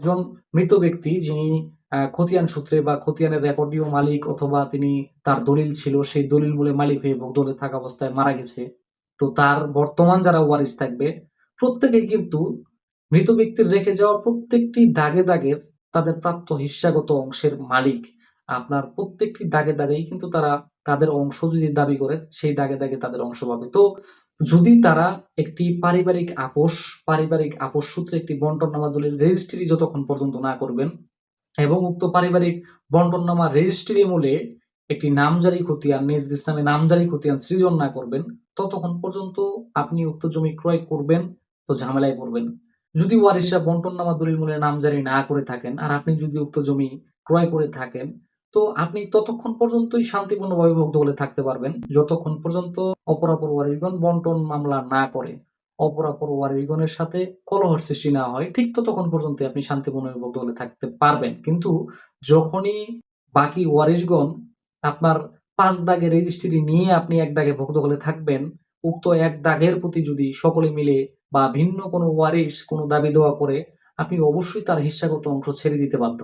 একজন মৃত ব্যক্তি যিনি খতিয়ান সূত্রে বা খতিয়ানের রেকর্ডীয় মালিক অথবা তিনি তার দলিল ছিল সেই দলিল মূলে মালিক হয়ে দখলে থাকা অবস্থায় মারা গেছে। তো তার বর্তমান যারা ওয়ারিস থাকবে প্রত্যেকেই কিন্তু মৃত ব্যক্তির রেখে যাওয়া প্রত্যেকটি দাগে, দাগের তাদের প্রাপ্ত হিস্যাগত অংশের মালিক। আপনার প্রত্যেকটি দাগে, দাগেই কিন্তু তারা তাদের অংশ যদি দাবি করে সেই দাগে, দাগে তাদের অংশ পাবে। তো যদি তারা একটি পারিবারিক আপোষ পারিবারিক আপোষ সূত্রে একটি বন্টননামা দলিল রেজিস্ট্রি যতক্ষণ পর্যন্ত না করবেন এবং উক্ত পারিবারিক বন্টননামা রেজিস্ট্রি মূলে একটি নামজারি খতিয়ান নিজ নামে নামজারি খতিয়ান সৃজন না করবেন, ততক্ষণ পর্যন্ত আপনি উক্ত জমি ক্রয় করবেন তো ঝামেলায় পড়বেন। যদি ওয়ারিশরা বন্টননামা দলিল মূলে নামজারি না করে থাকেন আর আপনি যদি উক্ত জমি ক্রয় করে থাকেন, তো আপনি ততক্ষণ পর্যন্তই শান্তিপূর্ণভাবে দখলে থাকতে পারবেন, যতক্ষণ পর্যন্ত অপরাপর ওয়ারিশগণ বন্টন মামলা না করে, অপরাপর ওয়ারিশগণের সাথে কলহের সৃষ্টি না হয়, ঠিক ততক্ষণ পর্যন্তই আপনি শান্তিপূর্ণভাবে দখলে থাকতে পারবেন। কিন্তু যখনই বাকি ওয়ারিশগণ আপনার পাঁচ দাগের রেজিস্ট্রি নিয়ে আপনি এক দাগে দখলে থাকবেন, উক্ত এক দাগের প্রতি যদি সকলে মিলে বা ভিন্ন কোনো ওয়ারিশ কোনো দাবি-দাওয়া করে, আপনি অবশ্যই তার হিস্যাগত অংশ ছেড়ে দিতে বাধ্য।